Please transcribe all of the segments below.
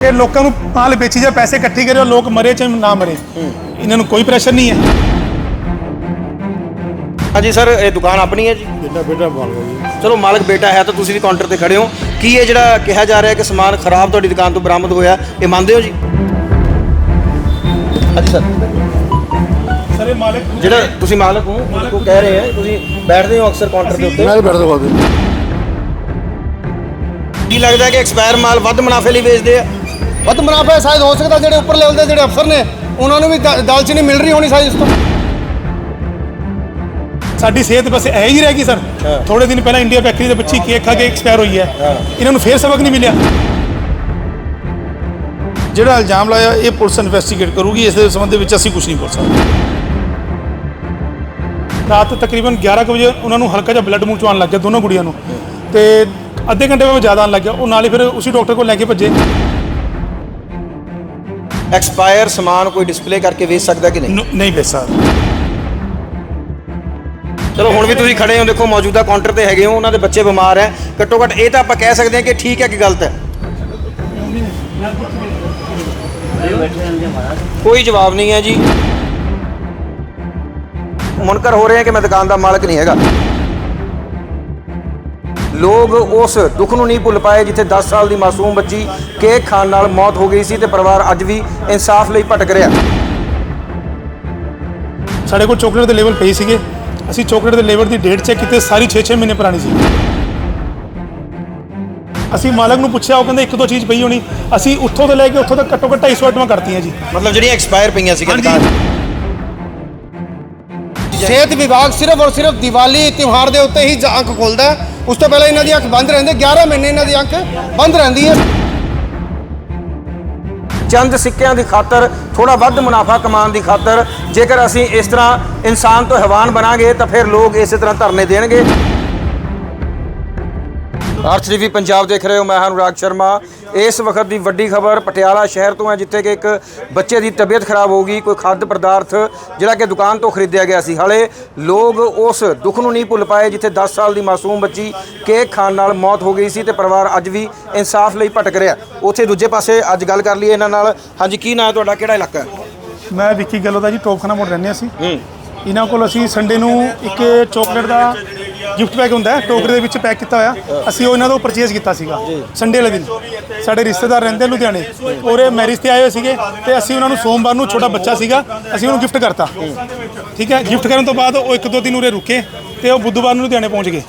ਕਿ ਲੋਕਾਂ ਨੂੰ ਮਾਲ ਵੇਚੀ ਜਾ ਪੈਸੇ ਇਕੱਠੇ ਕਰਿਓ ਲੋਕ ਮਰੇ ਚਾਹੇ ਨਾ ਮਰੇ। ਇਹਨਾਂ ਨੂੰ ਕੋਈ ਪ੍ਰੈਸ਼ਰ ਨਹੀਂ ਹੈ। ਹਾਂਜੀ ਸਰ ਇਹ ਦੁਕਾਨ ਆਪਣੀ ਹੈ ਜੀ? ਬੇਟਾ ਬੇਟਾ ਮਾਲ ਜੀ। ਚਲੋ ਮਾਲਕ ਬੇਟਾ ਹੈ ਤਾਂ ਤੁਸੀਂ ਵੀ ਕਾਊਂਟਰ ਤੇ ਖੜੇ ਹੋ। ਕੀ ਇਹ ਜਿਹੜਾ ਕਿਹਾ ਜਾ ਰਿਹਾ ਕਿ ਸਮਾਨ ਖਰਾਬ ਤੁਹਾਡੀ ਦੁਕਾਨ ਤੋਂ ਬਰਾਮਦ ਹੋਇਆ ਇਹ ਮੰਨਦੇ ਹੋ ਜੀ? ਹਾਂਜੀ ਸਰ। ਸਰ ਇਹ ਮਾਲਕ ਜਿਹੜਾ ਤੁਸੀਂ ਮਾਲਕ ਹੋ ਕੋ ਕਹਿ ਰਹੇ ਹੈ ਤੁਸੀਂ ਬੈਠਦੇ ਹੋ ਅਕਸਰ ਕਾਊਂਟਰ ਦੇ ਉੱਤੇ। ਮੈਂ ਬੈਠਦਾ ਕੋਲ ਕੀ ਲੱਗਦਾ ਕਿ ਐਕਸਪਾਇਰ ਮਾਲ ਵੱਧ ਮੁਨਾਫੇ ਲਈ ਵੇਚਦੇ ਆ? ਵੱਧ ਮੁਨਾਫਾ ਹੈ ਸ਼ਾਇਦ ਹੋ ਸਕਦਾ ਜਿਹੜੇ ਉੱਪਰ ਲੈਵਲ ਦੇ ਜਿਹੜੇ ਅਫਸਰ ਨੇ ਉਹਨਾਂ ਨੂੰ ਵੀ ਦਾਲਚੀਨੀ ਮਿਲ ਰਹੀ ਹੋਣੀ ਸ਼ਾਇਦ ਇਸ ਤੋਂ। ਸਾਡੀ ਸਿਹਤ ਬਸ ਐ ਹੀ ਰਹਿ ਗਈ ਸਰ। ਥੋੜੇ ਦਿਨ ਪਹਿਲਾਂ ਇੰਡੀਆ ਬੈਕਰੀ ਦੇ ਬੱਚੀ ਕੇਕ ਖਾ ਕੇ ਐਕਸਪਾਇਰ ਹੋਈ ਹੈ। ਇਹਨਾਂ ਨੂੰ ਫੇਰ ਸਬਕ ਨਹੀਂ ਮਿਲਿਆ। ਜਿਹੜਾ ਇਲਜ਼ਾਮ ਲਾਇਆ ਇਹ ਪੁਲਿਸ ਇਨਵੈਸਟੀਗੇਟ ਕਰੂਗੀ ਇਸ ਦੇ ਸੰਬੰਧ ਵਿੱਚ ਅਸੀਂ ਕੁਝ ਨਹੀਂ ਬੋਲ ਸਕਦੇ। ਰਾਤ ਤਕਰੀਬਨ 11 ਕੁ ਵਜੇ ਉਹਨਾਂ ਨੂੰ ਹਲਕਾ ਜਿਹਾ ਬਲੱਡ ਮੂੰਹ ਚੋਂ ਆਉਣ ਲੱਗ ਗਿਆ ਦੋਨੋਂ ਕੁੜੀਆਂ ਨੂੰ। ਤੇ ਅੱਧੇ ਘੰਟੇ ਬਾਅਦ ਜ਼ਿਆਦਾ ਆਉਣ ਲੱਗ ਗਿਆ। ਉਹ ਨਾਲ ਹੀ ਫਿਰ ਉਸੇ ਡਾਕਟਰ ਕੋਲ ਲੈ ਕੇ ਭੱਜੇ। ਐਕਸਪਾਇਰ ਸਮਾਨ ਕੋਈ ਡਿਸਪਲੇ ਕਰਕੇ ਵੇਚ ਸਕਦਾ ਕਿ ਨਹੀਂ? ਨ- ਨਹੀਂ ਵੇਚ ਸਕਦਾ। ਚਲੋ ਹੁਣ ਵੀ ਤੁਸੀਂ ਖੜੇ ਹੋ ਦੇਖੋ ਮੌਜੂਦਾ ਕਾਊਂਟਰ ਤੇ ਹੈਗੇ ਹੋ ਉਹਨਾਂ ਦੇ ਬੱਚੇ ਬਿਮਾਰ ਹੈ। ਘੱਟੋ ਘੱਟ ਇਹ ਤਾਂ ਆਪਾਂ ਕਹਿ ਸਕਦੇ ਹਾਂ ਕਿ ਠੀਕ ਹੈ ਕਿ ਗਲਤ ਹੈ। ਕੋਈ ਜਵਾਬ ਨਹੀਂ ਹੈ ਜੀ। ਮੁਨਕਰ ਹੋ ਰਹੇ ਹੈ ਕਿ ਮੈਂ ਦੁਕਾਨ ਦਾ ਮਾਲਕ ਨਹੀਂ ਹੈਗਾ। ਲੋਕ ਉਸ ਦੁੱਖ ਨੂੰ ਨਹੀਂ ਭੁੱਲ ਪਾਏ ਜਿੱਥੇ 10 ਸਾਲ ਦੀ ਮਾਸੂਮ ਬੱਚੀ ਕੇਕ ਖਾਣ ਨਾਲ ਮੌਤ ਹੋ ਗਈ ਸੀ ਤੇ ਪਰਿਵਾਰ ਅੱਜ ਵੀ ਇਨਸਾਫ ਲਈ ਭਟਕ ਰਿਹਾ। ਸਾਡੇ ਕੋਲ ਚਾਕਲੇਟ ਦੇ ਲੈਵਲ ਪਈ ਸੀਗੇ। ਅਸੀਂ ਚਾਕਲੇਟ ਦੇ ਲੈਵਲ ਦੀ ਡੇਟ ਚੈੱਕ ਕੀਤੀ ਸਾਰੀ 6-6 ਮਹੀਨੇ ਪੁਰਾਣੀ ਸੀ। ਅਸੀਂ ਮਾਲਕ ਨੂੰ ਪੁੱਛਿਆ ਉਹ ਕਹਿੰਦੇ ਇੱਕ ਦੋ ਚੀਜ਼ ਪਈ ਹੋਣੀ। ਅਸੀਂ ਉੱਥੋਂ ਤੋਂ ਲੈ ਕੇ ਉੱਥੋਂ ਤੱਕ ਘੱਟੋ ਘੱਟ 250 ਆਈਟਮਾਂ ਕਰਤੀਆਂ ਜੀ। ਮਤਲਬ ਜਿਹੜੀਆਂ ਐਕਸਪਾਇਰ ਪਈਆਂ ਸੀ ਹਾਂਜੀ। ਦੁਕਾਨ ਸਿਹਤ ਵਿਭਾਗ ਸਿਰਫ ਔਰ ਸਿਰਫ ਦੀਵਾਲੀ ਤਿਉਹਾਰ ਦੇ ਉੱਤੇ ਹੀ ਅੱਖ ਖੋਲਦਾ ਹੈ। ਉਸ ਤੋਂ ਪਹਿਲਾਂ ਇਹਨਾਂ ਦੀ ਅੱਖ ਬੰਦ ਰਹਿੰਦੇ 11 ਮਹੀਨੇ ਇਹਨਾਂ ਦੀ ਅੱਖ ਬੰਦ ਰਹਿੰਦੀ ਹੈ। ਚੰਦ ਸਿੱਕਿਆਂ ਦੀ ਖਾਤਰ ਥੋੜਾ ਵੱਧ ਮੁਨਾਫਾ ਕਮਾਉਣ ਦੀ ਖਾਤਰ, ਜੇਕਰ ਅਸੀਂ ਇਸ ਤਰ੍ਹਾਂ ਇਨਸਾਨ ਤੋਂ ਹੈਵਾਨ ਬਣਾਂਗੇ, ਤਾਂ ਫਿਰ ਲੋਕ ਇਸੇ ਤਰ੍ਹਾਂ ਧਰਨੇ ਦੇਣਗੇ। ਆਰਚ ਟੀਵੀ ਪੰਜਾਬ ਦੇਖ ਰਹੇ ਹੋ ਮੈਂ ਹਾਂ ਅਨੁਰਾਗ ਸ਼ਰਮਾ। ਇਸ ਵਕਤ ਦੀ ਵੱਡੀ ਖਬਰ ਪਟਿਆਲਾ ਸ਼ਹਿਰ ਤੋਂ ਹੈ ਜਿੱਥੇ ਕਿ ਇੱਕ ਬੱਚੇ ਦੀ ਤਬੀਅਤ ਖਰਾਬ ਹੋ ਗਈ ਕੋਈ ਖਾद्य ਪਦਾਰਥ ਜਿਹੜਾ ਕਿ ਦੁਕਾਨ ਤੋਂ ਖਰੀਦਿਆ ਗਿਆ ਸੀ। ਹਾਲੇ ਲੋਕ ਉਸ ਦੁੱਖ ਨੂੰ ਨਹੀਂ ਭੁੱਲ ਪਾਏ ਜਿੱਥੇ 10 ਸਾਲ ਦੀ ਮਾਸੂਮ ਬੱਚੀ ਕੇਕ ਖਾਣ ਨਾਲ ਮੌਤ ਹੋ ਗਈ ਸੀ ਤੇ ਪਰਿਵਾਰ ਅੱਜ ਵੀ ਇਨਸਾਫ ਲਈ ਭਟਕ ਰਿਹਾ ਉੱਥੇ ਦੂਜੇ ਪਾਸੇ ਅੱਜ ਗੱਲ ਕਰ ਲਈਏ ਇਹਨਾਂ ਨਾਲ। ਹਾਂਜੀ ਕੀ ਨਾਂ ਹੈ ਤੁਹਾਡਾ? ਕਿਹੜਾ ਇਲਾਕਾ ਹੈ? ਮੈਂ ਵਿੱਕੀ ਗੱਲੋ ਦਾ ਜੀ ਟੋਪਖਾਨਾ ਮੋੜ ਰਹਿੰਦੇ ਅਸੀਂ। ਇਹਨਾਂ ਕੋਲ ਅਸੀਂ ਸੰਡੇ ਨੂੰ ਇੱਕ ਚਾਕਲੇਟ ਦਾ ਗਿਫਟ ਪੈਕ ਹੁੰਦਾ ਹੈ ਟੋਕਰੇ ਦੇ ਵਿੱਚ ਪੈਕ ਕੀਤਾ ਹੋਇਆ। ਅਸੀਂ ਉਹ ਇਹਨਾਂ ਤੋਂ ਪਰਚੇਜ਼ ਕੀਤਾ ਸੀਗਾ। ਸੰਡੇ ਵਾਲੇ ਦਿਨ। ਸਾਡੇ ਰਿਸ਼ਤੇਦਾਰ ਰਹਿੰਦੇ ਲੁਧਿਆਣੇ। ਔਰ ਇਹ ਮੈਰਿਜ ਤੇ ਆਏ ਹੋਏ ਸੀਗੇ ਤੇ ਅਸੀਂ ਉਹਨਾਂ ਨੂੰ ਸੋਮਵਾਰ ਨੂੰ ਛੋਟਾ ਬੱਚਾ ਸੀਗਾ ਅਸੀਂ ਉਹਨੂੰ ਗਿਫਟ ਕਰਤਾ। ਠੀਕ ਹੈ? ਗਿਫਟ ਕਰਨ ਤੋਂ ਬਾਅਦ ਉਹ ਇੱਕ ਦੋ ਦਿਨ ਉਰੇ ਰੁਕੇ ਤੇ ਉਹ ਬੁੱਧਵਾਰ ਨੂੰ ਲੁਧਿਆਣੇ ਪਹੁੰਚ ਗਏ।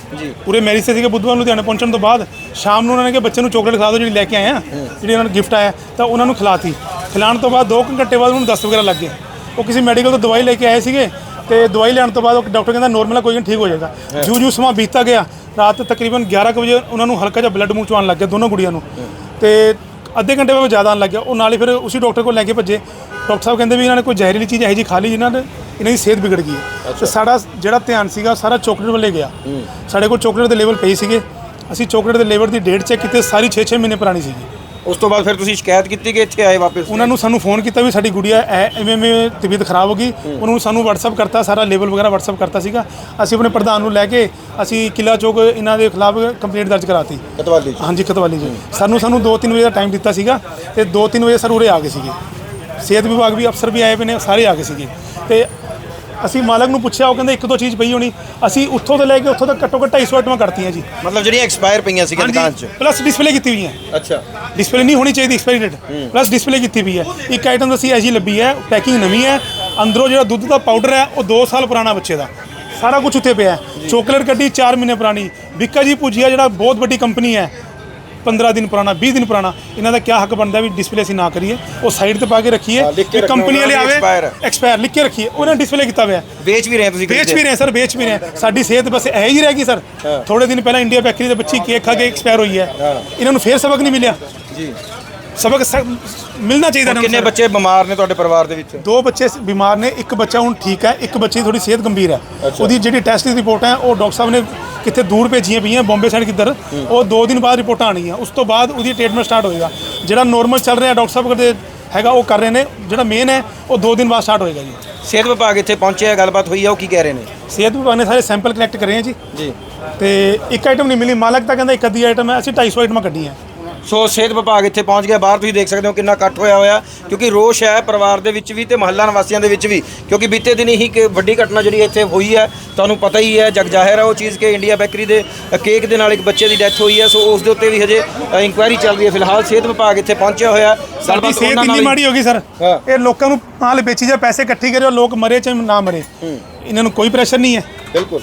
ਪੂਰੇ ਮੈਰਿਜ ਤੇ ਸੀਗੇ ਬੁੱਧਵਾਰ ਨੂੰ ਲੁਧਿਆਣੇ ਪਹੁੰਚਣ ਤੋਂ ਬਾਅਦ ਸ਼ਾਮ ਨੂੰ ਉਹਨਾਂ ਨੇ ਕਿ ਬੱਚੇ ਨੂੰ ਚਾਕਲੇਟ ਖਿਲਾ ਦਿਓ ਜਿਹੜੀ ਲੈ ਕੇ ਆਏ ਆ ਜਿਹੜੀ ਉਹਨਾਂ ਨੂੰ ਗਿਫਟ ਆਇਆ ਤਾਂ ਉਹਨਾਂ ਨੂੰ ਖਿਲਾਤੀ। ਖਿਲਾਉਣ ਤੋਂ ਬਾਅਦ 2 ਘੰਟੇ ਬਾਅਦ ਉਹਨੂੰ ਦਸਤ ਵਗੈਰਾ ਲੱਗ ਗਏ। ਉਹ ਕਿਸੇ ਮੈਡੀਕਲ ਤੋਂ ਦਵਾਈ ਲੈ ਕੇ ਆਏ ਸੀਗੇ। ਤੇ ਦਵਾਈ ਲੈਣ ਤੋਂ ਬਾਅਦ ਉਹ ਡਾਕਟਰ ਕਹਿੰਦਾ ਨੋਰਮਲ ਹੈ ਕੋਈ ਨਹੀਂ ਠੀਕ ਹੋ ਜਾਏਗਾ। ਜੂ ਜੂ ਸਮਾਂ ਬੀਤਦਾ ਗਿਆ ਰਾਤ ਤਕਰੀਬਨ 11 ਕੁ ਵਜੇ ਉਹਨਾਂ ਨੂੰ ਹਲਕਾ ਜਿਹਾ ਬਲੱਡ ਮੂੰਹ ਚੋਂ ਆਉਣ ਲੱਗ ਗਿਆ ਦੋਨੋਂ ਕੁੜੀਆਂ ਨੂੰ। ਤੇ ਅੱਧੇ ਘੰਟੇ ਬਾਅਦ ਜ਼ਿਆਦਾ ਆਉਣ ਲੱਗ ਗਿਆ। ਉਹ ਨਾਲ ਹੀ ਫਿਰ ਉਸੇ ਡਾਕਟਰ ਕੋਲ ਲੈ ਕੇ ਭੱਜੇ। ਡਾਕਟਰ ਸਾਹਿਬ ਕਹਿੰਦੇ ਵੀ ਇਹਨਾਂ ਨੇ ਕੋਈ ਜ਼ਹਿਰੀਲੀ ਚੀਜ਼ ਇਹੋ ਜਿਹੀ ਖਾ ਲਈ ਜਿਨ੍ਹਾਂ ਨੇ ਇਹਨਾਂ ਦੀ ਸਿਹਤ ਵਿਗੜ ਗਈ ਹੈ। ਤੇ ਸਾਡਾ ਜਿਹੜਾ ਧਿਆਨ ਸੀਗਾ ਸਾਰਾ ਚਾਕਲੇਟ ਵੱਲੇ ਗਿਆ। ਸਾਡੇ ਕੋਲ ਚਾਕਲੇਟ ਦੇ ਲੈਵਲ ਪਈ ਸੀਗੇ। ਅਸੀਂ ਚਾਕਲੇਟ ਦੇ ਲੈਵਲ ਦੀ ਡੇਟ ਚੈੱਕ ਕੀਤੀ ਸਾਰੀ 6-6 ਮਹੀਨੇ ਪੁਰਾਣੀ ਸੀਗੀ। ਉਸ ਤੋਂ ਬਾਅਦ ਫਿਰ ਤੁਸੀਂ ਸ਼ਿਕਾਇਤ ਕੀਤੀ ਕਿ ਇੱਥੇ ਆਏ ਵਾਪਸ? ਉਹਨਾਂ ਨੂੰ ਸਾਨੂੰ ਫੋਨ ਕੀਤਾ ਵੀ ਸਾਡੀ ਗੁੜੀਆ ਐ ਐਵੇਂ ਐਵੇਂ ਤਬੀਅਤ ਖਰਾਬ ਹੋ ਗਈ। ਉਹਨੂੰ ਸਾਨੂੰ WhatsApp ਕਰਤਾ ਸਾਰਾ ਲੇਬਲ ਵਗੈਰਾ WhatsApp ਕਰਤਾ ਸੀਗਾ। ਅਸੀਂ ਆਪਣੇ ਪ੍ਰਧਾਨ ਨੂੰ ਲੈ ਕੇ ਅਸੀਂ ਕਿਲਾ ਚੌਕ ਇਹਨਾਂ ਦੇ ਖਿਲਾਫ ਕੰਪਲੇਂਟ ਦਰਜ ਕਰਾਤੀ। ਕਤਵਾਲੀ ਹਾਂਜੀ ਕਤਵਾਲੀ ਜੀ ਸਾਨੂੰ ਸਾਨੂੰ 2-3 ਵਜੇ ਦਾ ਟਾਈਮ ਦਿੱਤਾ ਸੀਗਾ ਤੇ 2-3 ਵਜੇ ਸਰ ਉਰੇ ਆ ਗਏ ਸੀਗੇ। ਸਿਹਤ ਵਿਭਾਗ ਵੀ ਅਫਸਰ ਵੀ ਆਏ ਪਏ ਨੇ ਸਾਰੇ ਆ ਗਏ ਸੀਗੇ। ਤੇ ਅਸੀਂ ਮਾਲਕ ਨੂੰ ਪੁੱਛਿਆ ਉਹ ਕਹਿੰਦੇ ਇੱਕ ਦੋ ਚੀਜ਼ ਪਈ ਹੋਣੀ। ਅਸੀਂ ਉੱਥੋਂ ਤੋਂ ਲੈ ਕੇ ਉੱਥੋਂ ਤੱਕ ਘੱਟੋ ਘੱਟ 250 ਆਈਟਮਾਂ ਕਰਤੀਆਂ ਜੀ। ਮਤਲਬ ਜਿਹੜੀਆਂ ਐਕਸਪਾਇਰ ਪਈਆਂ ਸੀ ਦੁਕਾਨ 'ਚ? ਪਲੱਸ ਡਿਸਪਲੇ ਕੀਤੀ ਹੋਈ ਹੈ। ਅੱਛਾ। ਡਿਸਪਲੇ ਨਹੀਂ ਹੋਣੀ ਚਾਹੀਦੀ ਐਕਸਪਾਇਰੀ ਡੇਟ ਪਲੱਸ ਡਿਸਪਲੇ ਕੀਤੀ ਵੀ ਹੈ। ਇੱਕ ਆਈਟਮ ਅਸੀਂ ਐਜੀ ਲੱਭੀ ਹੈ ਪੈਕਿੰਗ ਨਵੀਂ ਹੈ। ਅੰਦਰੋਂ ਜਿਹੜਾ ਦੁੱਧ ਦਾ ਪਾਊਡਰ ਹੈ ਉਹ 2 ਸਾਲ ਪੁਰਾਣਾ ਬੱਚੇ ਦਾ। ਸਾਰਾ ਕੁਝ ਉੱਥੇ ਪਿਆ ਹੈ। ਚਾਕਲੇਟ ਕੱਢੀ 4 ਮਹੀਨੇ ਪੁਰਾਣੀ। ਵਿੱਕਾ ਜੀ ਭੁਜੀਆ ਜਿਹੜਾ ਬਹੁਤ ਵੱਡੀ ਕੰਪਨੀ ਹੈ 15 ਦਿਨ ਪੁਰਾਣਾ 20 ਦਿਨ ਪੁਰਾਣਾ ਇਹਨਾਂ ਦਾ ਕੀ ਹੱਕ ਬਣਦਾ ਵੀ ਡਿਸਪਲੇ ਅਸੀਂ ਨਾ ਕਰੀਏ? ਉਹ ਸਾਈਡ ਤੇ ਪਾ ਕੇ ਰੱਖੀਏ ਕੇ ਕੰਪਨੀ ਵਾਲੇ ਆਵੇ। ਐਕਸਪਾਇਰ ਲਿਖ ਕੇ ਰੱਖੀਏ। ਉਹਨਾਂ ਡਿਸਪਲੇ ਕੀਤਾ ਹੋਇਆ। ਵੇਚ ਵੀ ਰਹੇ ਤੁਸੀਂ ਵੇਚ ਵੀ ਰਹੇ ਸਰ ਵੇਚ ਵੀ ਰਹੇ ਸਾਡੀ ਸਿਹਤ ਬਸ ਐ ਹੀ ਰਹਿ ਗਈ ਸਰ। ਥੋੜੇ ਦਿਨ ਪਹਿਲਾਂ ਇੰਡੀਆ ਬੈਕਰੀ ਦੇ ਬੱਚੀ ਕੇਕ ਖਾ ਕੇ ਐਕਸਪਾਇਰ ਹੋਈ ਹੈ। ਇਹਨਾਂ ਨੂੰ ਫੇਰ ਸਬਕ ਨਹੀਂ ਮਿਲਿਆ। ਜੀ। ਸਬਕ ਮਿਲਣਾ ਚਾਹੀਦਾ ਇਹਨਾਂ ਨੂੰ ਕਿੰਨੇ ਸਰ। ਬੱਚੇ ਬਿਮਾਰ ਨੇ ਤੁਹਾਡੇ ਪਰਿਵਾਰ ਦੇ ਵਿੱਚ? ਦੋ ਬੱਚੇ ਸ- ਬਿਮਾਰ ਨੇ ਇੱਕ ਬੱਚਾ ਹੁਣ ਠੀਕ ਹੈ ਇੱਕ ਬੱਚੇ ਦੀ ਥੋੜੀ ਸਿਹਤ ਗੰਭੀਰ ਹੈ। ਉਹਦੀ ਜਿਹੜੀ ਟੈਸਟ ਦੀ ਰਿਪੋਰਟ ਹੈ ਉਹ ਡਾਕਟਰ ਸਾਹਿਬ ਨੇ ਕਿੱਥੇ ਦੂਰ ਭੇਜੀਆਂ ਪਈਆਂ ਬੰਬੇ ਸਾਈਡ ਕਿੱਧਰ ਉਹ ਦੋ ਦਿਨ ਬਾਅਦ ਰਿਪੋਰਟਾਂ ਆਣਗੀਆਂ ਉਸ ਤੋਂ ਬਾਅਦ ਉਹਦੀ ਟ੍ਰੀਟਮੈਂਟ ਸਟਾਰਟ ਹੋਏਗਾ। ਜਿਹੜਾ ਨੋਰਮਲ ਚੱਲ ਰਿਹਾ ਡਾਕਟਰ ਸਾਹਿਬ ਕਰਦੇ ਹੈਗਾ ਉਹ ਕਰ ਰਹੇ ਨੇ। ਜਿਹੜਾ ਮੇਨ ਹੈ ਉਹ ਦੋ ਦਿਨ ਬਾਅਦ ਸਟਾਰਟ ਹੋਏਗਾ ਜੀ। ਸਿਹਤ ਵਿਭਾਗ ਇੱਥੇ ਪਹੁੰਚਿਆ ਗੱਲਬਾਤ ਹੋਈ ਆ ਉਹ ਕੀ ਕਹਿ ਰਹੇ ਨੇ? ਸਿਹਤ ਵਿਭਾਗ ਨੇ ਸਾਰੇ ਸੈਂਪਲ ਕਲੈਕਟ ਕਰੇ ਹੈ ਜੀ। ਜੀ। ਤੇ ਇੱਕ ਆਈਟਮ ਨਹੀਂ ਮਿਲੀ ਮਾਲਕ ਤਾਂ ਕਹਿੰਦਾ ਇੱਕ ਅੱਧੀ ਆਈਟਮ ਹੈ ਅਸੀਂ 250 ਆਈਟਮਾਂ ਕੱਢੀਆਂ। ਸੋ ਸਿਹਤ ਵਿਭਾਗ ਇੱਥੇ ਪਹੁੰਚ ਗਿਆ। ਬਾਹਰ ਤੁਸੀਂ ਦੇਖ ਸਕਦੇ ਹੋ ਕਿੰਨਾ ਇਕੱਠ ਹੋਇਆ ਹੋਇਆ ਕਿਉਂਕਿ ਰੋਸ਼ ਹੈ ਪਰਿਵਾਰ ਦੇ ਵਿੱਚ ਵੀ ਤੇ ਮਹੱਲਾ ਨਿਵਾਸੀਆਂ ਦੇ ਵਿੱਚ ਵੀ ਕਿਉਂਕਿ ਬੀਤੇ ਦਿਨ ਹੀ ਕਿ ਵੱਡੀ ਘਟਨਾ ਜਿਹੜੀ ਇੱਥੇ ਹੋਈ ਹੈ ਤੁਹਾਨੂੰ ਪਤਾ ਹੀ ਹੈ ਜਗ ਜ਼ਾਹਿਰ ਹੈ ਉਹ ਚੀਜ਼ ਕਿ ਇੰਡੀਆ ਬੇਕਰੀ ਦੇ ਕੇਕ ਦੇ ਨਾਲ ਇੱਕ ਬੱਚੇ ਦੀ ਡੈਥ ਹੋਈ ਹੈ। ਸੋ ਉਸ ਦੇ ਉੱਤੇ ਵੀ ਹਜੇ ਇਨਕੁਆਇਰੀ ਚੱਲ ਰਹੀ ਹੈ। ਫਿਲਹਾਲ ਸਿਹਤ ਵਿਭਾਗ ਇੱਥੇ ਪਹੁੰਚਿਆ ਹੋਇਆ ਸਾਡੀ ਸਿਹਤ ਨਾਲ ਇੰਨੀ ਮਾੜੀ ਹੋ ਗਈ ਸਰ। ਇਹ ਲੋਕਾਂ ਨੂੰ ਮਾਲ ਵੇਚੀ ਜਾ ਪੈਸੇ ਇਕੱਠੇ ਕਰਿਓ ਲੋਕ ਮਰੇ ਚਾਹੇ ਨਾ ਮਰੇ। ਇਹਨਾਂ ਨੂੰ ਕੋਈ ਪ੍ਰੈਸ਼ਰ ਨਹੀਂ ਹੈ। ਬਿਲਕੁਲ।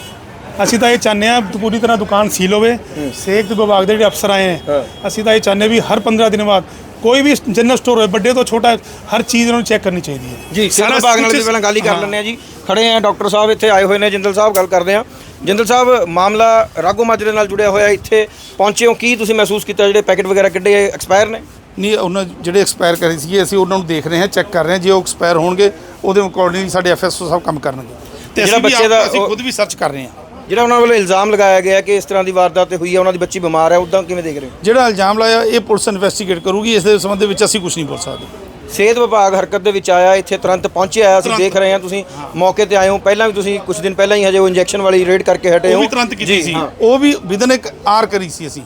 ਅਸੀਂ ਤਾਂ ਇਹ ਚਾਹੁੰਦੇ ਹਾਂ ਪੂਰੀ ਤਰ੍ਹਾਂ ਦੁਕਾਨ ਸੀਲ ਹੋਵੇ ਸਿਹਤ ਵਿਭਾਗ ਦੇ ਜਿਹੜੇ ਅਫਸਰ ਆਏ ਹਾਂ। ਅਸੀਂ ਤਾਂ ਇਹ ਚਾਹੁੰਦੇ ਹਾਂ ਵੀ ਹਰ 15 ਦਿਨ ਬਾਅਦ ਕੋਈ ਵੀ ਜਨਰਲ ਸਟੋਰ ਹੋਵੇ ਵੱਡੇ ਤੋਂ ਛੋਟਾ ਹਰ ਚੀਜ਼ ਇਹਨਾਂ ਨੂੰ ਚੈੱਕ ਕਰਨੀ ਚਾਹੀਦੀ ਹੈ। ਜੀ ਸਾਰਾ ਵਿਭਾਗ ਨਾਲ ਪਹਿਲਾਂ ਗੱਲ ਹੀ ਕਰ। ਲੈਂਦੇ ਆ ਜੀ। ਖੜੇ ਆ ਡਾਕਟਰ ਸਾਹਿਬ ਇੱਥੇ ਆਏ ਹੋਏ ਨੇ ਜਿੰਦਲ ਸਾਹਿਬ ਗੱਲ ਕਰਦੇ ਆ ਜਿੰਦਲ ਸਾਹਿਬ ਮਾਮਲਾ ਰਾਗੋ ਮਾਜਰੇ ਨਾਲ ਜੁੜਿਆ ਹੋਇਆ ਇੱਥੇ ਪਹੁੰਚੇ ਹੋ ਕੀ ਤੁਸੀਂ ਮਹਿਸੂਸ ਕੀਤਾ ਜਿਹੜੇ ਪੈਕੇਟ ਵਗੈਰਾ ਕੱਢੇ ਐਕਸਪਾਇਰ ਨੇ? ਨਹੀਂ ਉਹਨਾਂ ਜਿਹੜੇ ਐਕਸਪਾਇਰ ਕਰੇ ਸੀਗੇ ਅਸੀਂ ਉਹਨਾਂ ਨੂੰ ਦੇਖ ਰਹੇ ਹਾਂ ਚੈੱਕ ਕਰ ਰਹੇ ਹਾਂ ਜੇ ਉਹ ਐਕਸਪਾਇਰ ਹੋਣਗੇ ਉਹਦੇ ਅਕੋਰਡਿੰਗਲੀ ਸਾਡੇ ਐਫਐਸਓ ਸਾਹਿਬ ਕੰਮ ਕਰਨਗੇ। ਤੇ ਅਸੀਂ ਵੀ ਬੱਚੇ ਦਾ ਅਸੀਂ ਖੁਦ ਵੀ ਸਰਚ ਕਰ ਰਹੇ ਹਾਂ। ਜਿਹੜਾ ਉਹਨਾਂ ਵੱਲੋਂ ਇਲਜ਼ਾਮ ਲਗਾਇਆ ਗਿਆ ਕਿ ਇਸ ਤਰ੍ਹਾਂ ਦੀ ਵਾਰਦਾਤ ਹੋਈ ਹੈ ਉਹਨਾਂ ਦੀ ਬੱਚੀ ਬਿਮਾਰ ਹੈ ਉਦਾਂ ਕਿਵੇਂ ਦੇਖ ਰਹੇ ਹੋ? ਜਿਹੜਾ ਇਲਜ਼ਾਮ ਲਾਇਆ ਇਹ ਪੁਲਿਸ ਇਨਵੈਸਟੀਗੇਟ ਕਰੂਗੀ ਇਸ ਦੇ ਸੰਬੰਧ ਵਿੱਚ ਅਸੀਂ ਕੁਝ ਨਹੀਂ ਬੋਲ ਸਕਦੇ। ਸਿਹਤ ਵਿਭਾਗ ਹਰਕਤ ਦੇ ਵਿੱਚ ਆਇਆ ਇੱਥੇ ਤੁਰੰਤ ਪਹੁੰਚਿਆ ਅਸੀਂ ਦੇਖ ਰਹੇ ਹਾਂ ਤੁਸੀਂ ਮੌਕੇ ਤੇ ਆਏ ਹੋ। ਪਹਿਲਾਂ ਵੀ ਤੁਸੀਂ ਕੁਝ ਦਿਨ ਪਹਿਲਾਂ ਹੀ ਹਜੇ ਉਹ ਇੰਜੈਕਸ਼ਨ ਵਾਲੀ ਰੇਡ ਕਰਕੇ ਹਟੇ ਹੋ। ਉਹ ਵੀ ਤੁਰੰਤ ਕੀਤੀ ਜੀ, ਸੀ। ਹਾਂ। ਉਹ ਵੀ ਵਿਦਨ ਇੱਕ ਆਰ ਕਰੀ ਸੀ ਅਸੀਂ।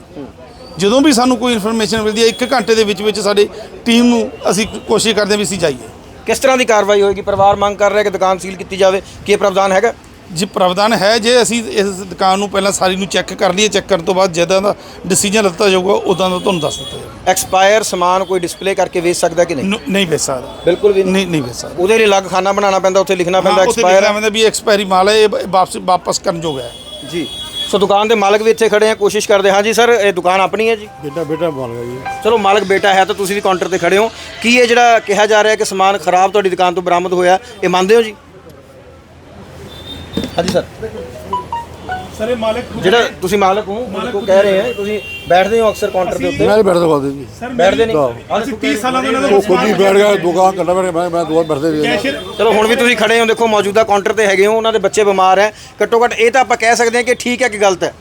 ਜਦੋਂ ਵੀ ਸਾਨੂੰ ਕੋਈ ਇਨਫੋਰਮੇਸ਼ਨ ਮਿਲਦੀ ਹੈ ਇੱਕ ਘੰਟੇ ਦੇ ਵਿੱਚ ਵਿੱਚ ਸਾਡੀ ਟੀਮ ਨੂੰ ਅਸੀਂ ਕੋਸ਼ਿਸ਼ ਕਰਦੇ ਹਾਂ ਵੀ ਅਸੀਂ ਜਾਈਏ। ਕਿਸ ਤਰ੍ਹਾਂ ਦੀ ਕਾਰਵਾਈ ਹੋਏਗੀ? ਪਰਿਵਾਰ ਮੰਗ ਕਰ ਰਿਹਾ ਕਿ ਦੁਕਾਨ ਸੀਲ ਕੀਤੀ ਜਾਵੇ। ਕੀ ਇਹ ਪ੍ਰਾਵਧਾਨ ਹੈਗਾ? ਜੀ ਪ੍ਰਾਵਧਾਨ ਹੈ ਜੇ ਅਸੀਂ ਇਸ ਦੁਕਾਨ ਨੂੰ ਪਹਿਲਾਂ ਸਾਰੀ ਨੂੰ ਚੈੱਕ ਕਰ ਲਈਏ ਚੈੱਕ ਕਰਨ ਤੋਂ ਬਾਅਦ ਜਦੋਂ ਦਾ ਡਿਸੀਜਨ ਲਿੱਤਾ ਜਾਊਗਾ ਉਦੋਂ ਦਾ ਤੁਹਾਨੂੰ ਦੱਸ ਦਿੱਤਾ ਜਾਊਗਾ। ਐਕਸਪਾਇਰ ਸਮਾਨ ਕੋਈ ਡਿਸਪਲੇ ਕਰਕੇ ਵੇਚ ਸਕਦਾ ਕਿ ਨਹੀਂ? ਨ- ਨਹੀਂ ਵੇਚ ਸਕਦਾ। ਬਿਲਕੁਲ ਵੀ ਨਹੀਂ। ਨਹੀਂ ਵੇਚ ਸਕਦਾ। ਉਹਦੇ ਲਈ ਅਲੱਗ ਖਾਨਾ ਬਣਾਉਣਾ ਪੈਂਦਾ ਉੱਥੇ ਲਿਖਣਾ ਪੈਂਦਾ ਹਾਂ, ਐਕਸਪਾਇਰ ਹੁੰਦਾ ਵੀ ਐਕਸਪਾਇਰੀ ਮਾਲ ਹੈ ਇਹ ਵਾਪਸ ਵਾਪਸ ਕਰਨ ਯੋਗ ਹੈ। ਜੀ। ਸੋ ਦੁਕਾਨ ਦੇ ਮਾਲਕ ਵੀ ਇੱਥੇ ਖੜੇ ਆ ਕੋਸ਼ਿਸ਼ ਕਰਦੇ ਹਾਂ। ਜੀ ਸਰ ਇਹ ਦੁਕਾਨ ਆਪਣੀ ਹੈ ਜੀ? ਬੇਟਾ ਬੇਟਾ ਬਣ ਗਿਆ ਜੀ। ਚਲੋ ਮਾਲਕ ਬੇਟਾ ਹੈ ਤਾਂ ਤੁਸੀਂ ਵੀ ਕਾਊਂਟਰ ਤੇ ਖੜੇ ਹੋ। ਕੀ ਇਹ ਜਿਹੜਾ ਕਿਹਾ ਜਾ ਰਿਹਾ ਕਿ ਸਮਾਨ ਖਰਾਬ ਤੁਹਾਡੀ ਦੁਕਾਨ ਤੋਂ ਬਰਾਮਦ ਹੋਇਆ ਇਹ ਮੰਨਦੇ ਹੋ ਜੀ? ਹਾਂਜੀ ਸਰ। ਸਰ ਇਹ ਮਾਲਕ ਜਿਹੜਾ ਤੁਸੀਂ ਮਾਲਕ ਹੋ ਮਾਲਕ ਕਹਿ ਰਹੇ ਆ ਤੁਸੀਂ ਬੈਠਦੇ ਹੋ ਅਕਸਰ ਕਾਊਂਟਰ ਦੇ ਉੱਤੇ। ਮੈਂ ਨਹੀਂ ਬੈਠਦਾ ਕੋਲ ਜੀ ਸਰ ਬੈਠਦੇ ਨਹੀਂ। ਅਸੀਂ 30 ਸਾਲਾਂ ਤੋਂ ਇਹਨਾਂ ਉਹ ਦਾ ਖੁਦ ਹੀ ਬੈਠ ਗਿਆ ਦੁਕਾਨ ਕਰਨਾ ਮੈਂ ਮੈਂ ਮੈਂ ਦੁਕਾਨ ਬੈਠਦੇ ਕੈਸ਼ੀਅਰ ਚਲੋ ਹੁਣ ਵੀ ਤੁਸੀਂ ਖੜੇ ਹੋ ਦੇਖੋ ਮੌਜੂਦਾ ਕਾਊਂਟਰ ਤੇ ਹੈਗੇ ਹੋ ਉਹਨਾਂ ਦੇ ਬੱਚੇ ਬਿਮਾਰ ਹੈ। ਘੱਟੋ ਘੱਟ ਇਹ ਤਾਂ ਆਪਾਂ ਕਹਿ ਸਕਦੇ ਹਾਂ ਕਿ ਠੀਕ ਹੈ ਕਿ ਗਲਤ ਹੈ।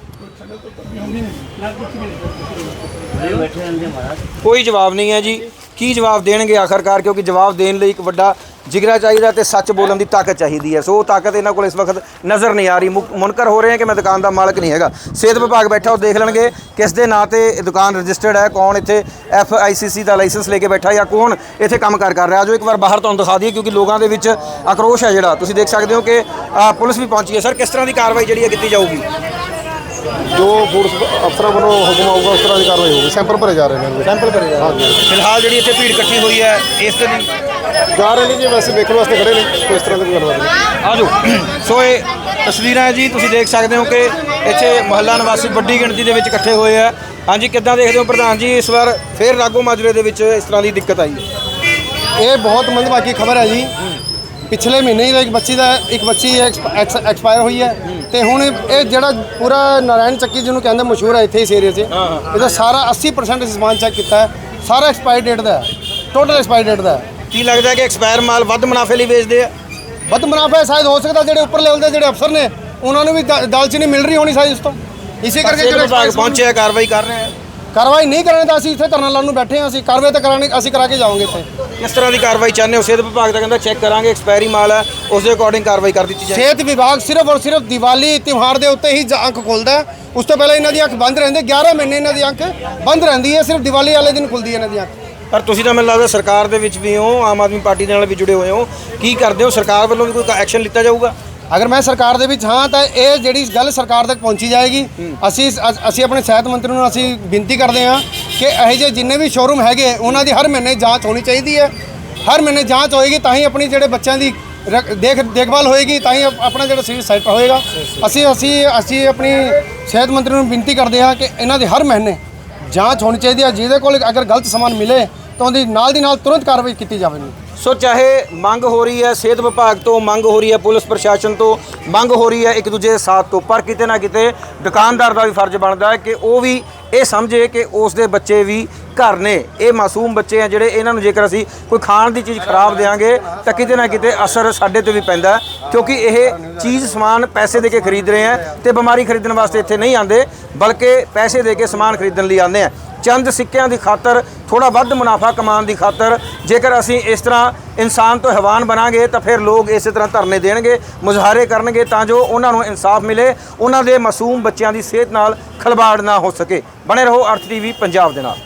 ਕੋਈ ਜਵਾਬ ਨਹੀਂ ਹੈ ਜੀ। ਕੀ ਜਵਾਬ ਦੇਣਗੇ ਆਖਰਕਾਰ? ਕਿਉਂਕਿ ਜਵਾਬ ਦੇਣ ਲਈ ਇੱਕ ਵੱਡਾ ਜਿਗਰਾ ਚਾਹੀਦਾ ਤੇ ਸੱਚ ਬੋਲਣ ਦੀ ਤਾਕਤ ਚਾਹੀਦੀ ਹੈ। ਸੋ ਉਹ ਤਾਕਤ ਇਹਨਾਂ ਕੋਲ ਇਸ ਵਕਤ ਨਜ਼ਰ ਨਹੀਂ ਆ ਰਹੀ। ਮੁ- ਮੁਨਕਰ ਹੋ ਰਹੇ ਹੈ ਕਿ ਮੈਂ ਦੁਕਾਨ ਦਾ ਮਾਲਕ ਨਹੀਂ ਹੈਗਾ। ਸਿਹਤ ਵਿਭਾਗ ਬੈਠਾ ਉਹ ਦੇਖ ਲੈਣਗੇ ਕਿਸ ਦੇ ਨਾਂ ਤੇ ਦੁਕਾਨ ਰਜਿਸਟਰਡ ਹੈ, ਕੌਣ ਇੱਥੇ ਐਫ ਸੀ ਦਾ ਲਾਇਸੈਂਸ ਲੈ ਕੇ ਬੈਠਾ ਜਾਂ ਕੌਣ ਇੱਥੇ ਕੰਮ ਕਾਰ ਕਰ ਰਿਹਾ। ਜੋ ਇੱਕ ਵਾਰ ਬਾਹਰ ਤੁਹਾਨੂੰ ਦਿਖਾ ਦਈਏ, ਕਿਉਂਕਿ ਲੋਕਾਂ ਦੇ ਵਿੱਚ ਆਕਰੋਸ਼ ਹੈ ਜਿਹੜਾ। ਤੁਸੀਂ ਦੇਖ ਸਕਦੇ ਹੋ ਕਿ ਪੁਲਿਸ ਵੀ ਪਹੁੰਚੀ ਹੈ। ਸਰ, ਕਿਸ ਤਰ੍ਹਾਂ ਦੀ ਕਾਰਵਾਈ ਜਿਹੜੀ ਹੈ ਕੀਤੀ ਜਾਊਗੀ? ਜੋ ਫੂਡ ਅਫਸਰਾਂ ਵੱਲੋਂ ਹੁਕਮ ਆਊਗਾ ਉਸ ਤਰ੍ਹਾਂ ਦੀ ਕਾਰਵਾਈ ਹੋਊਗੀ। ਸੈਂਪਲ ਭਰੇ ਜਾ ਰਹੇ ਨੇ ਸੈਂਪਲ ਭਰੇ ਜਾ ਫਿਲਹਾਲ ਜਿਹੜੀ ਇੱਥੇ ਭੀੜ ਇਕੱਠੀ ਹੋਈ ਹੈ ਇਸ ਲਈ ਜਾ ਰਹੇ ਨੇ ਜੀ ਵੈਸੇ ਵੇਖਣ ਵਾਸਤੇ ਖੜੇ ਨੇ ਕੋਈ ਇਸ ਤਰ੍ਹਾਂ ਦੀ ਗੱਲਬਾਤ ਨਹੀਂ। ਆਜੋ। ਸੋ ਇਹ ਤਸਵੀਰਾਂ ਹੈ ਜੀ ਤੁਸੀਂ ਦੇਖ ਸਕਦੇ ਹੋ ਕਿ ਇੱਥੇ ਮਹੱਲਾ ਨਿਵਾਸੀ ਵੱਡੀ ਗਿਣਤੀ ਦੇ ਵਿੱਚ ਇਕੱਠੇ ਹੋਏ ਆ। ਹਾਂਜੀ ਕਿੱਦਾਂ ਦੇਖਦੇ ਹੋ ਪ੍ਰਧਾਨ ਜੀ ਇਸ ਵਾਰ ਫੇਰ ਰਾਗੋ ਮਾਜਰੇ ਦੇ ਵਿੱਚ ਇਸ ਤਰ੍ਹਾਂ ਦੀ ਦਿੱਕਤ ਆਈ ਹੈ? ਇਹ ਬਹੁਤ ਮੰਦਭਾਗੀ ਖਬਰ ਹੈ ਜੀ। ਪਿਛਲੇ ਮਹੀਨੇ ਹੀ ਇੱਕ ਬੱਚੀ ਦਾ ਇੱਕ ਬੱਚੀ ਐਕਸਪਾਇਰ ਹੋਈ ਹੈ ਤੇ ਹੁਣ ਇਹ ਜਿਹੜਾ ਪੂਰਾ ਨਾਰਾਇਣ ਚੱਕੀ ਜਿਹਨੂੰ ਕਹਿੰਦੇ ਮਸ਼ਹੂਰ ਹੈ ਇੱਥੇ ਇਸ ਏਰੀਆ 'ਚ ਇਹਦਾ ਸਾਰਾ 80% ਅਸੀਂ ਸਮਾਨ ਚੈੱਕ ਕੀਤਾ ਸਾਰਾ ਐਕਸਪਾਇਰ ਡੇਟ ਦਾ ਟੋਟਲ ਐਕਸਪਾਇਰ ਡੇਟ ਦਾ ਕੀ ਲੱਗਦਾ ਕਿ ਐਕਸਪਾਇਰ ਮਾਲ ਵੱਧ ਮੁਨਾਫੇ ਲਈ ਵੇਚਦੇ ਆ? ਵੱਧ ਮੁਨਾਫਾ ਸ਼ਾਇਦ ਹੋ ਸਕਦਾ ਜਿਹੜੇ ਉੱਪਰ ਲੈਵਲ ਦੇ ਜਿਹੜੇ ਅਫਸਰ ਨੇ ਉਹਨਾਂ ਨੂੰ ਵੀ ਦ- ਦਾਲਚੀਨੀ ਮਿਲ ਰਹੀ ਹੋਣੀ ਸ਼ਾਇਦ ਇਸ ਤੋਂ। ਇਸੇ ਕਰਕੇ ਜਿਹੜੇ ਵਿਭਾਗ ਪਹੁੰਚਿਆ ਕਾਰਵਾਈ ਕਰ ਰਹੇ ਆ। ਕਾਰਵਾਈ ਨਹੀਂ ਕਰਨ ਤਾਂ ਅਸੀਂ ਇੱਥੇ ਧਰਨਾ ਲਾਉਣ ਨੂੰ ਬੈਠੇ ਹਾਂ ਅਸੀਂ ਕਾਰਵਾਈ ਤਾਂ ਕਰਾਂਗੇ ਅਸੀਂ ਕਰਾ ਕੇ ਜਾਵਾਂਗੇ ਇੱਥੇ। ਕਿਸ ਤਰ੍ਹਾਂ ਦੀ ਕਾਰਵਾਈ ਚਾਹੁੰਦੇ ਹੋ? ਸਿਹਤ ਵਿਭਾਗ ਦਾ ਕਹਿੰਦਾ ਚੈੱਕ ਕਰਾਂਗੇ ਐਕਸਪਾਇਰੀ ਮਾਲ ਹੈ ਉਸ ਦੇ ਅਕੋਰਡਿੰਗ ਕਾਰਵਾਈ ਕਰ ਦਿੱਤੀ ਜਾਏ ਸਿਹਤ ਵਿਭਾਗ ਸਿਰਫ ਔਰ ਸਿਰਫ ਦੀਵਾਲੀ ਤਿਉਹਾਰ ਦੇ ਉੱਤੇ ਹੀ ਅੱਖ ਖੁੱਲਦਾ ਹੈ। ਉਸ ਤੋਂ ਪਹਿਲਾਂ ਇਹਨਾਂ ਦੀ ਅੱਖ ਬੰਦ ਰਹਿੰਦੀ 11 ਮਹੀਨੇ ਇਹਨਾਂ ਦੀ ਅੱਖ ਬੰਦ ਰਹਿੰਦੀ ਹੈ ਸਿਰਫ ਦੀਵਾਲੀ ਵਾਲੇ ਦਿਨ ਖੁੱਲਦੀ ਹੈ ਇਹਨਾਂ ਦੀ ਅੱਖ ਪਰ ਤੁਸੀਂ ਤਾਂ ਮੈਨੂੰ ਲੱਗਦਾ ਸਰਕਾਰ ਦੇ ਵਿੱਚ ਵੀ ਹੋ ਆਮ ਆਦਮੀ ਪਾਰਟੀ ਦੇ ਨਾਲ ਵੀ ਜੁੜੇ ਹੋਏ ਹੋ। ਕੀ ਕਰਦੇ ਹੋ? ਸਰਕਾਰ ਵੱਲੋਂ ਵੀ ਕੋਈ ਐਕਸ਼ਨ ਲਿੱਤਾ ਜਾਊਗਾ? ਅਗਰ ਮੈਂ ਸਰਕਾਰ ਦੇ ਵਿੱਚ ਹਾਂ ਤਾਂ ਇਹ ਜਿਹੜੀ ਗੱਲ ਸਰਕਾਰ ਤੱਕ ਪਹੁੰਚੀ ਜਾਏਗੀ। ਅਸੀਂ ਅਸੀਂ ਆਪਣੇ ਸਿਹਤ ਮੰਤਰੀ ਨੂੰ ਅਸੀਂ ਬੇਨਤੀ ਕਰਦੇ ਹਾਂ ਕਿ ਇਹੋ ਜਿਹੇ ਜਿੰਨੇ ਵੀ ਸ਼ੋਰੂਮ ਹੈਗੇ, ਉਹਨਾਂ ਦੀ ਹਰ ਮਹੀਨੇ ਜਾਂਚ ਹੋਣੀ ਚਾਹੀਦੀ ਹੈ। ਹਰ ਮਹੀਨੇ ਜਾਂਚ ਹੋਏਗੀ ਤਾਂ ਹੀ ਆਪਣੀ ਜਿਹੜੇ ਬੱਚਿਆਂ ਦੀ ਰਕ- ਦੇਖ ਦੇਖਭਾਲ ਹੋਏਗੀ, ਤਾਂ ਹੀ ਆਪਣਾ ਜਿਹੜਾ ਸਿਵਲ ਸੈਕਟਰ ਹੋਏਗਾ। ਅਸੀਂ ਅਸੀਂ ਅਸੀਂ ਆਪਣੀ ਸਿਹਤ ਮੰਤਰੀ ਨੂੰ ਬੇਨਤੀ ਕਰਦੇ ਹਾਂ ਕਿ ਇਹਨਾਂ ਦੇ ਹਰ ਮਹੀਨੇ ਜਾਂਚ ਹੋਣੀ ਚਾਹੀਦੀ ਹੈ। ਜਿਹਦੇ ਕੋਲ ਅਗਰ ਗਲਤ ਸਮਾਨ ਮਿਲੇ ਤਾਂ ਉਹਦੀ ਨਾਲ ਦੀ ਨਾਲ ਤੁਰੰਤ ਕਾਰਵਾਈ ਕੀਤੀ ਜਾਵੇ ਸੋ ਚਾਹੇ ਮੰਗ ਹੋ ਰਹੀ ਹੈ, ਸਿਹਤ ਵਿਭਾਗ ਤੋਂ ਮੰਗ ਹੋ ਰਹੀ ਹੈ, ਪੁਲਿਸ ਪ੍ਰਸ਼ਾਸਨ ਤੋਂ ਮੰਗ ਹੋ ਰਹੀ ਹੈ, ਇੱਕ ਦੂਜੇ ਦੇ ਸਾਥ ਤੋਂ, ਪਰ ਕਿਤੇ ਨਾ ਕਿਤੇ ਦੁਕਾਨਦਾਰ ਦਾ ਵੀ ਫਰਜ਼ ਬਣਦਾ ਹੈ ਕਿ ਉਹ ਵੀ ਇਹ ਸਮਝੇ ਕਿ ਉਸ ਦੇ ਬੱਚੇ ਵੀ ਘਰ ਨੇ। ਇਹ ਮਾਸੂਮ ਬੱਚੇ ਆ ਜਿਹੜੇ ਇਹਨਾਂ ਨੂੰ ਜੇਕਰ ਅਸੀਂ ਕੋਈ ਖਾਣ ਦੀ ਚੀਜ਼ ਖਰਾਬ ਦੇਾਂਗੇ ਤਾਂ ਕਿਤੇ ਨਾ ਕਿਤੇ ਅਸਰ ਸਾਡੇ ਤੇ ਵੀ ਪੈਂਦਾ ਕਿਉਂਕਿ ਇਹ ਚੀਜ਼ ਸਮਾਨ ਪੈਸੇ ਦੇ ਕੇ ਖਰੀਦ ਰਹੇ ਆ ਤੇ ਬਿਮਾਰੀ ਖਰੀਦਣ ਵਾਸਤੇ ਇੱਥੇ ਨਹੀਂ ਆਉਂਦੇ, ਬਲਕਿ ਪੈਸੇ ਦੇ ਕੇ ਸਮਾਨ ਖਰੀਦਣ ਲਈ ਆਉਂਦੇ ਆ। ਚੰਦ ਸਿੱਕਿਆਂ ਦੀ ਖਾਤਰ ਥੋੜਾ ਵੱਧ ਮੁਨਾਫਾ ਕਮਾਉਣ ਦੀ ਖਾਤਰ, ਜੇਕਰ ਅਸੀਂ ਇਸ ਤਰ੍ਹਾਂ ਇਨਸਾਨ ਤੋਂ ਹੈਵਾਨ ਬਣਾਂਗੇ, ਤਾਂ ਫਿਰ ਲੋਕ ਇਸੇ ਤਰ੍ਹਾਂ ਧਰਨੇ ਦੇਣਗੇ, ਮੁਜ਼ਾਹਰੇ ਕਰਨਗੇ, ਤਾਂ ਜੋ ਉਹਨਾਂ ਨੂੰ ਇਨਸਾਫ ਮਿਲੇ, ਉਹਨਾਂ ਦੇ ਮਾਸੂਮ ਬੱਚਿਆਂ ਦੀ ਸਿਹਤ ਨਾਲ ਖਲਵਾੜ ਨਾ ਹੋ ਸਕੇ। ਬਣੇ ਰਹੋ ਅਰਥ ਟੀਵੀ ਪੰਜਾਬ ਦੇ ਨਾਲ।